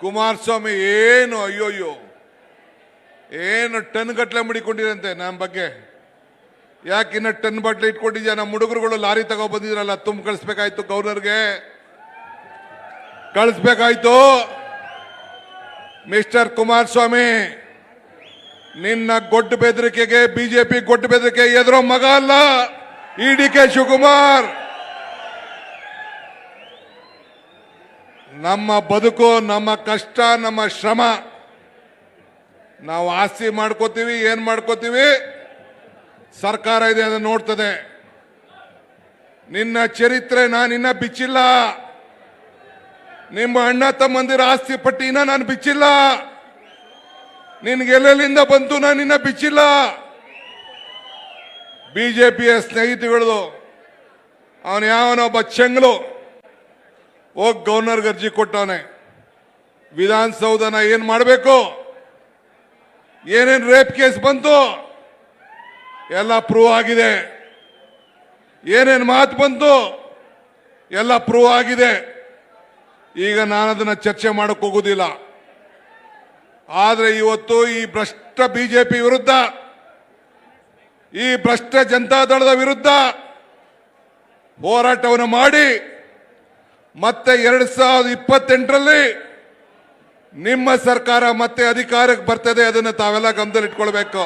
ಕುಮಾರಸ್ವಾಮಿ ಏನು ಅಯ್ಯೋಯ್ಯೋ? ಏನು ಟನ್ ಗಟ್ಟಲೆ ಮುಡಿಕೊಂಡಿದಂತೆ ನಮ್ಮ ಬಗ್ಗೆ? ಯಾಕೆ ಇನ್ನ ಟನ್ ಬಟ್ಲೆ ಇಟ್ಕೊಂಡಿದ್ಯಾ? ನಮ್ಮ ಹುಡುಗರುಗಳು ಲಾರಿ ತಗೋ ಬಂದಿದ್ರಲ್ಲ, ತುಂಬ ಕಳಿಸ್ಬೇಕಾಯ್ತು ಗವರ್ನರ್ಗೆ ಕಳಿಸ್ಬೇಕಾಯ್ತು. ಮಿಸ್ಟರ್ ಕುಮಾರಸ್ವಾಮಿ, ನಿನ್ನ ಗೊಡ್ಡು ಬೆದರಿಕೆಗೆ, ಬಿಜೆಪಿ ಗೊಡ್ಡು ಬೆದರಿಕೆ ಎದುರೋ ಮಗ ಅಲ್ಲ, ಇ ಡಿ ಕೆ ಶಿವಕುಮಾರ್. ನಮ್ಮ ಬದುಕು, ನಮ್ಮ ಕಷ್ಟ, ನಮ್ಮ ಶ್ರಮ. ನಾವು ಆಸ್ತಿ ಮಾಡ್ಕೋತೀವಿ, ಏನ್ ಮಾಡ್ಕೋತೀವಿ? ಸರ್ಕಾರ ಇದೆ ಅದನ್ನ ನೋಡ್ತದೆ. ನಿನ್ನ ಚರಿತ್ರೆ ನಾನಿನ್ನ ಬಿಚ್ಚಿಲ್ಲ. ನಿಮ್ಮ ಅಣ್ಣ ತಮ್ಮಂದಿರ ಆಸ್ತಿ ಪಟ್ಟಿನ ನಾನು ಬಿಚ್ಚಿಲ್ಲ. ನಿನ್ಗೆ ಎಲ್ಲೆಲ್ಲಿಂದ ಬಂತು ನಾನು ಇನ್ನ ಬಿಚ್ಚಿಲ್ಲ. ಬಿಜೆಪಿಯ ಸ್ನೇಹಿತಗಳು, ಅವನು ಯಾವನೊಬ್ಬ ಚೆಂಗ್ಲು ಹೋಗಿ ಗವರ್ನರ್ಗೆ ಅರ್ಜಿ ಕೊಟ್ಟವನೆ ವಿಧಾನಸೌಧನ ಏನು ಮಾಡಬೇಕು? ಏನೇನು ರೇಪ್ ಕೇಸ್ ಬಂತು? ಎಲ್ಲ ಪ್ರೂವ್ ಆಗಿದೆ. ಏನೇನು ಮಾತು ಬಂತು? ಎಲ್ಲ ಪ್ರೂವ್ ಆಗಿದೆ. ಈಗ ನಾನು ಅದನ್ನ ಚರ್ಚೆ ಮಾಡಕ್ಕೆ ಹೋಗೋದಿಲ್ಲ. ಆದರೆ ಇವತ್ತು ಈ ಭ್ರಷ್ಟ ಬಿಜೆಪಿ ವಿರುದ್ಧ, ಈ ಭ್ರಷ್ಟ ಜನತಾದಳದ ವಿರುದ್ಧ ಹೋರಾಟವನ್ನು ಮಾಡಿ ಮತ್ತೆ ಎರಡ್ ಸಾವಿರದ ಇಪ್ಪತ್ತೆಂಟರಲ್ಲಿ ನಿಮ್ಮ ಸರ್ಕಾರ ಮತ್ತೆ ಅಧಿಕಾರಕ್ಕೆ ಬರ್ತದೆ ಅದನ್ನು ತಾವೆಲ್ಲ ಗಮನದಲ್ಲಿ ಇಟ್ಕೊಳ್ಬೇಕು